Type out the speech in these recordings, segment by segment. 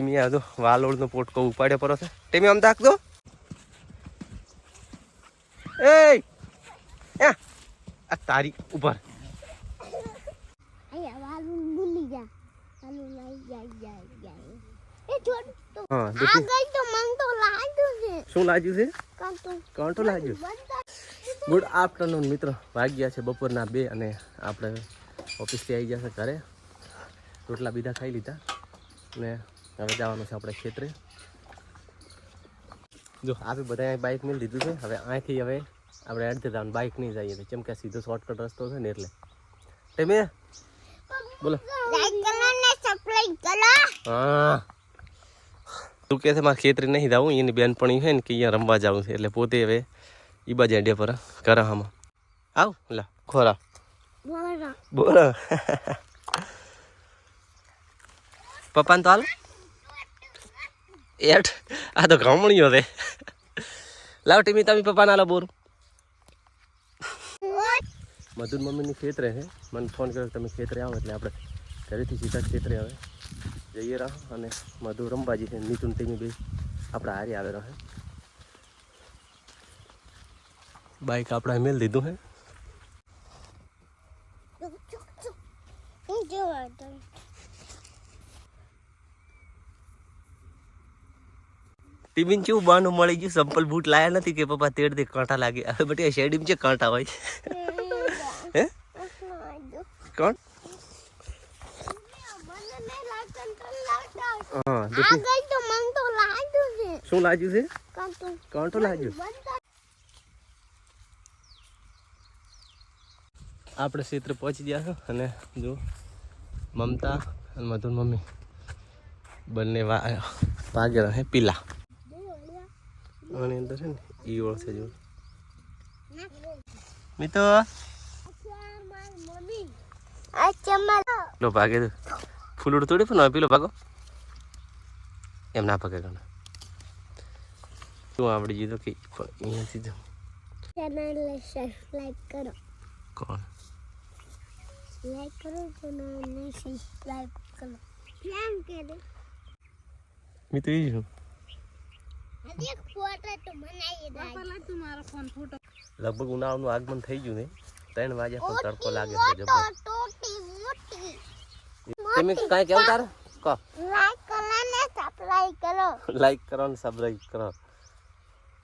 ટીમી આ તો વાલોળનો પોટકો ઉપાડ્યો પર છે. ટીમી આમ તાકજો એ! આ તારી ઉપર શું લાગ્યું છે? કાંટો લાગ્યો. ગુડ આફ્ટરનૂન મિત્રો. વાગ્યા છે બપોરના બે અને આપણે ઓફિસથી આવી ગયા છે ઘરે. રોટલા બીજા ખાઈ લીધા. ને હવે જવાનું છે આપણે ખેતરે. જો આપણે બધા બાઇક મેં લીધું છે. હવે અહીંથી હવે આપણે અડધે જવાનું બાઇક નહીં જઈએ કેમ કે સીધો શોર્ટકટ રસ્તો છે ને એટલે. તમે? બોલો. હા. તું કહે છે મારે ખેતરે નહીં જવું એની બેનપણી છે ને કે અહીંયા રમવા જવું છે. એટલે પોતે હવે ઈ બાજુ એડિયા પર કરે આમાં. આવ લા ખોરા. બોલો બોલો પપ્પાને તો હાલ. એઠ આ તો ગમણીઓ છે. લાવ ટીમી, તમે પપ્પાના લો બોર. મધુર મમ્મીની ખેતરે છે. મને ફોન કર્યો તમે ખેતરે આવો એટલે આપણે ઘરેથી સીધા ખેતરે આવે જઈએ રહો અને મધુ રંબાજી છે. નીતુન, ટીમી બે આપણા હારી આવે રહે બાઈક આપણે મેલ દીધું હે ટીમીન કેવું બાનું મળી ગયું? સંપલ બૂટ લાયા નથી કે પપ્પા તેડ દે કાંટા લાગે. હવે બટી શેડીમ છે કાંટા હોય? હે? કોણ? શું લાગ્યું છે? કાંટો લાગ્યો? આપણે ક્ષેત્ર પહોંચી ગયા છો અને જો મમતા અને મધુર મમ્મી બંને વા હે, પીલા. આની અંદર છે ને ઈ ઓળશે જો મિતો? અચ્છા મારા પેલો ભાગે તો ફૂલડું તોડી પણ પેલો ભાગો. એમ ના ભાગે ગણે. શું આવડી ગયું તો કે અહીંયાથી જો ચેનલ સબસ્ક્રાઇબ કરો. કોણ? લાઈક કરો ચેનલ સબસ્ક્રાઇબ કરો. કેમ કરે મેં એ છું હજી એક ફોટો તો બનાવી દે લગભગ ઉનાળાનું આગમન થઈ ગયું ને ત્રણ વાગ્યા પણ તડકો લાગે છે જબર તમે કાંઈ કેવું તાર કહો લાઈક કરો ને સબસ્ક્રાઇબ કરો લાઈક કરો ને સબસ્ક્રાઇબ કરો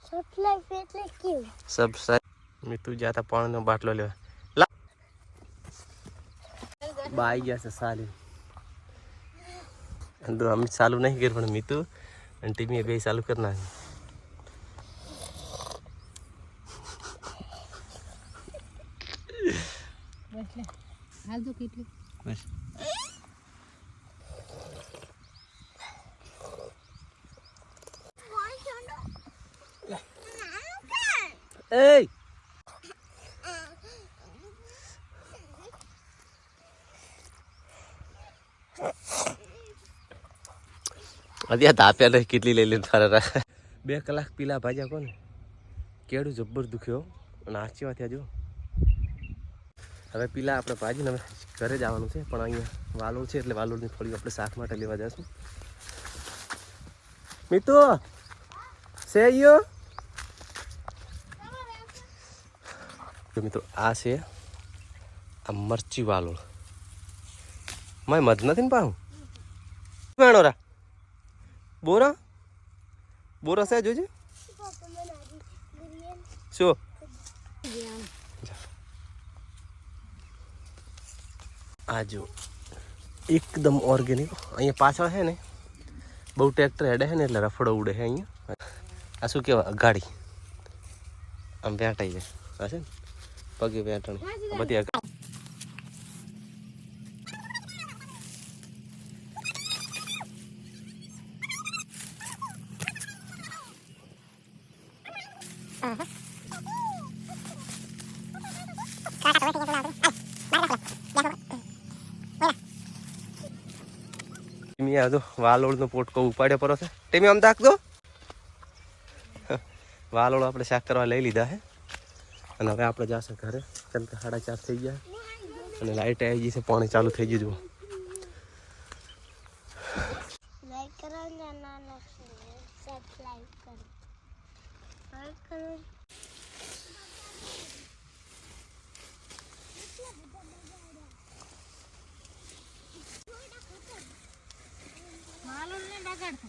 સબસ્ક્રાઇબ એટલે કેવું સબસ્ક્રાઇબ મેં તું જાતા પાણીનો બાટલો લેવા બાઈ ગયા છે સાલી અંદર અમે ચાલુ નહીં કર્યું પણ મીતુ અને ટીમી બે ચાલુ કરી નાખી. બસ. અત્યારે તાપ્યા નહીં કેટલી લઈ લઈને રહે બે કલાક પીલા ભાજ્યા કોને કેડું જબ્બર દુખ્યો. અને આચી થયા જો હવે પીલા આપણે ભાજીને હવે ઘરે જવાનું છે, પણ અહીંયા વાલોળ છે એટલે વાલોળની થોડી આપણે શાક માટે લેવા જશું. મિતુ સે યો મિત્રો, આ છે આ મરચી વાલોળ માય મધ નથી ને પાહું? વેણો રા? બોરા? બોરા છે જોજે. શું? આ જો, એકદમ ઓર્ગેનિક અહીંયા પાછળ છે ને, બહુ ટ્રેક્ટર હેડે છે ને, એટલે રફડો ઉડે છે અહીંયા. આ શું કહેવાય? ગાડી. આમ વેટાઈ જાય. હા છે ને, પગે વેટણ. બધી બધી ટીમી આ જો વાલોળનો પોટકો ઉપાડ્યો પરો છે. ટીમી આમ તાકજો વાલોળ આપણે શાક કરવા લઈ લીધા હે અને હવે આપણે જશે ઘરે. કેમ કે સાડા ચાર થઈ ગયા અને લાઇટ આવી ગઈ છે, પાણી ચાલુ થઈ ગયું જુઓ. લાઈક કરો ના નાના સબસ્ક્રાઇબ કરો. લાઈક કરો. માલું બગાડતો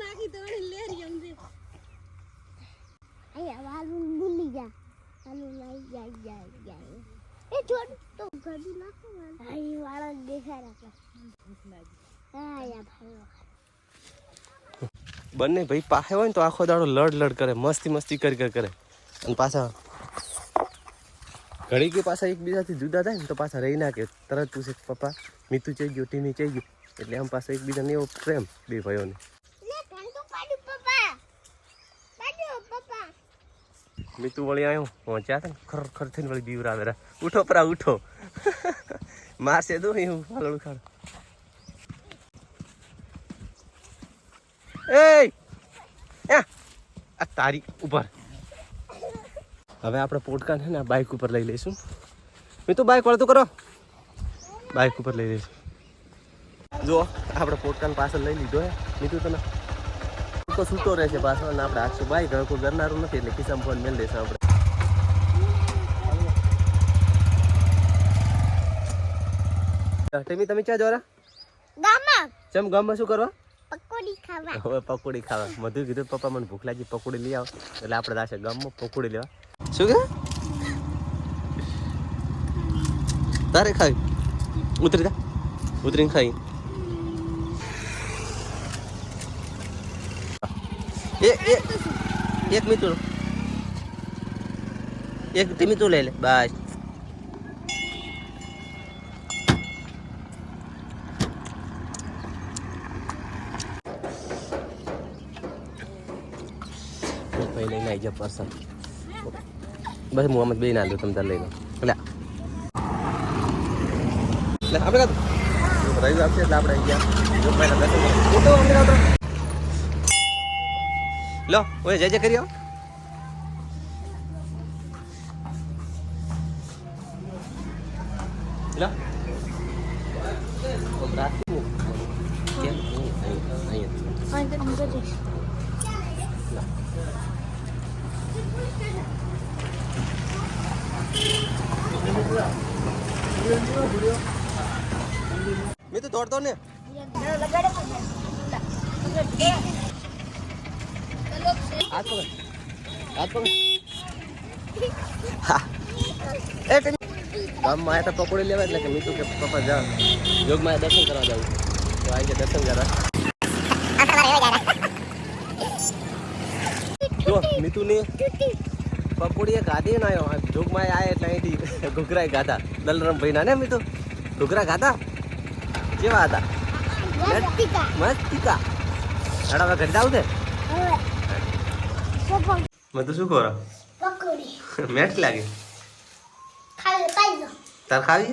નાખી તો લેરી સમજે અહીંયા વાલું ભૂલી જા. વાલું લઈ જાય જાય જાય. એ છોડ તો ઘડી નાખો હા એ વાળો દેખાય રાખે. બંને ભાઈ પાસે હોય ને તો આખો દાડો લડ લડ કરે મસ્તી મસ્તી કરી કરી કરે. અને પાછા. ઘડી કે પાછા એકબીજાથી જુદા થાય ને તો પાછા રહી ના કે તરત પૂછે પપ્પા મીતુ ચઈ ગયો ટીની ચઈ ગયું? એટલે આમ પાછા એકબીજાને એવો પ્રેમ બે ભાઈઓને. મીતુ વળી આવ્યો પહોંચ્યા હતા ને ખર ખર થઈને વળી બીવરા રા ઉઠો પરા ઉઠો. મારશે દો એવું પાલડું ખાડ. એ આ તારી ઉપર. હવે આપણે પોટકા છે ને બાઇક ઉપર લઈ લઈશું. મીતુ બાઇક વળતું કરો. બાઇક ઉપર લઈ લઈશું. જો આપણે પોટકાને પાછળ લઈ લીધો હે. મીતુ તને તો સૂતો રહેશે પાછળ અને આપણે આખું બાઇક હવે કોઈ કરનારું નથી એટલે ખિસ્સામાં ફોન મેળ દેશે આપણે. ટેમી તમે ક્યાં જોરા ગામમાં. ચમ ગામમાં શું કરવા? પકોડી ખાવા. હવે પકોડી ખાવા. મધુ કીધું પપ્પા મને ભૂખ લાગી પકોડી લઈ આવો. એટલે આપણે દાશે ગામમાં પકોડી લેવા. શું કે તારે ખાવી. ઉતરી જા. ઉતરીને ખાઈ. એક મિત્ર એક તે મીઠું લઈ લે. બસ ભાઈ લઈને આવી જા પર્સન બસ મોહમ્મદ બે ના લો તમે તાર લઈ લો એટલે આપણે રવિ આપશે એટલે આપણે. લો ઓય જય જય કરી આવો લો રાખી કેમ અહીંયા અહીંયા અને તો અંગત મેં તો દોડતો ને પકડ લેવા એટલે કે મીઠું કે પપ્પા જા. યોગમાં દર્શન કરવા જાવ. તો આવી ગયા દર્શન કરવા. જો મીતુ ની પકોડી ગાધી ના આવ્યો જોગમાં આયા એટલે અહીંથી ઘૂઘરા ગાધા. દલરામ ભાઈ ના ને મીતુ ઘૂઘરા ગાધા? કેવા હતા? મસ્તિકા હેડા હવે ઘરે જાવ છે? હવે. મેં તો શું ખોરા પકોડી. મેઠ લાગે. ખાઈ તાર ખાવી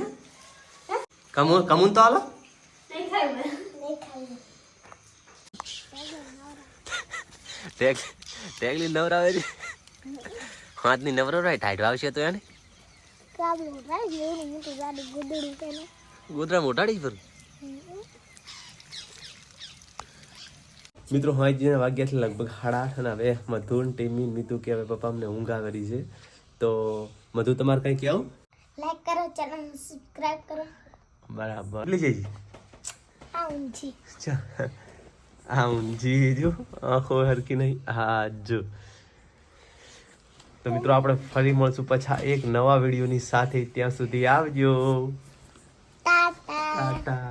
છે? કમુન કમુન તો આલો ટેકલી ખાઈ નહીં ખાઈ ટેગ ટેગલી નવરાવે છે હાથની નવરાવે ટાઈટ આવશે તો એને. કાબલું મોટું ગાડી કે ગોદરા મોટાડી પર મિત્રો હા જેના વાગ્યા છે લગભગ સાડા આઠ અને હવે મધુન ટીમી મીતુ કે હવે પપ્પા અમને ઊંઘ આવેલી છે. તો મધુ તમારે કંઈ કહેવું? લાઈક કરો ચેનલ સબસ્ક્રાઇબ કરો. બરાબર. કેટલી જઈ આ ઊંચી આ જો આંખો હરકી નહીં. હા જો. તો મિત્રો આપણે ફરી મળશું પાછા એક નવા વિડીયોની સાથે. ત્યાં સુધી આવજો. ટાટા.